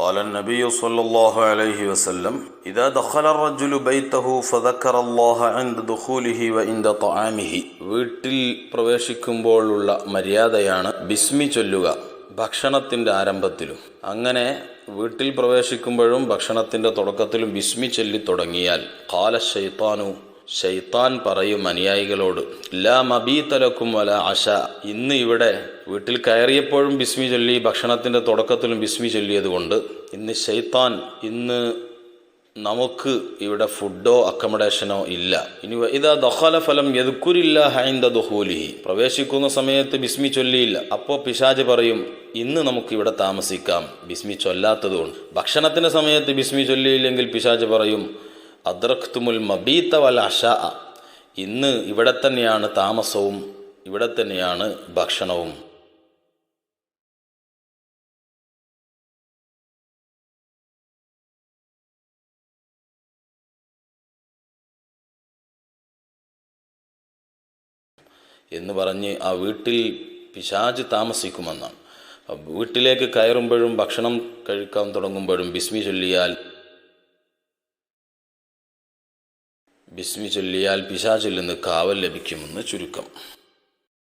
قال النبي صلى الله عليه وسلم إذا دخل الرجل بيته فذكر الله عند دخوله وعند طعامه വീട്ടിൽ പ്രവേശിക്കുമ്പോഴുള്ള മര്യാദയാണ് ബിസ്മി ചൊല്ലുക ഭക്ഷണത്തിൻ്റെ ആരംഭത്തിലും അങ്ങനെ വീട്ടിൽ പ്രവേശിക്കുമ്പോഴും ഭക്ഷണത്തിൻ്റെ തുടക്കത്തിലും ബിസ്മി ചൊല്ലി തുടങ്ങിയാൽ കാല ഷെയ്ത്താനു ഷെയ്ത്താൻ പറയും അനുയായികളോട് ലാ മബീത്തലക്കും വല അശ. ഇന്ന് ഇവിടെ വീട്ടിൽ കയറിയപ്പോഴും ബിസ്മി ചൊല്ലി ഭക്ഷണത്തിന്റെ തുടക്കത്തിലും ബിസ്മി ചൊല്ലിയതുകൊണ്ട് ഇന്ന് ഷെയ്ത്താൻ ഇന്ന് നമുക്ക് ഇവിടെ ഫുഡോ അക്കമഡേഷനോ ഇല്ല. ഇനി ഇതാ ദഹാല ഫലം യദുക്കുരില്ല ഹൈന്ദ ദുഹൂലിഹി പ്രവേശിക്കുന്ന സമയത്ത് ബിസ്മി ചൊല്ലിയില്ല. അപ്പോൾ പിശാജ് പറയും ഇന്ന് നമുക്ക് ഇവിടെ താമസിക്കാം. ബിസ്മി ചൊല്ലാത്തതുകൊണ്ട്. ഭക്ഷണത്തിന്റെ സമയത്ത് ബിസ്മി ചൊല്ലിയില്ലെങ്കിൽ പിശാജ് പറയും അദ്രഖ്തുമുൽ മബീത്ത വൽ അഷ. ഇന്ന് ഇവിടെ തന്നെയാണ് താമസവും ഇവിടെ തന്നെയാണ് ഭക്ഷണവും. എന്ന് പറഞ്ഞ് ആ വീട്ടിൽ പിശാജ് താമസിക്കുമെന്നാണ്. വീട്ടിലേക്ക് കയറുമ്പോഴും ഭക്ഷണം കഴിക്കാൻ തുടങ്ങുമ്പോഴും ബിസ്മി ചൊല്ലിയാൽ ബിസ്മി ചൊല്ലിയാൽ പിശാചിൽ നിന്ന് കാവൽ ലഭിക്കുമെന്ന് ചുരുക്കം.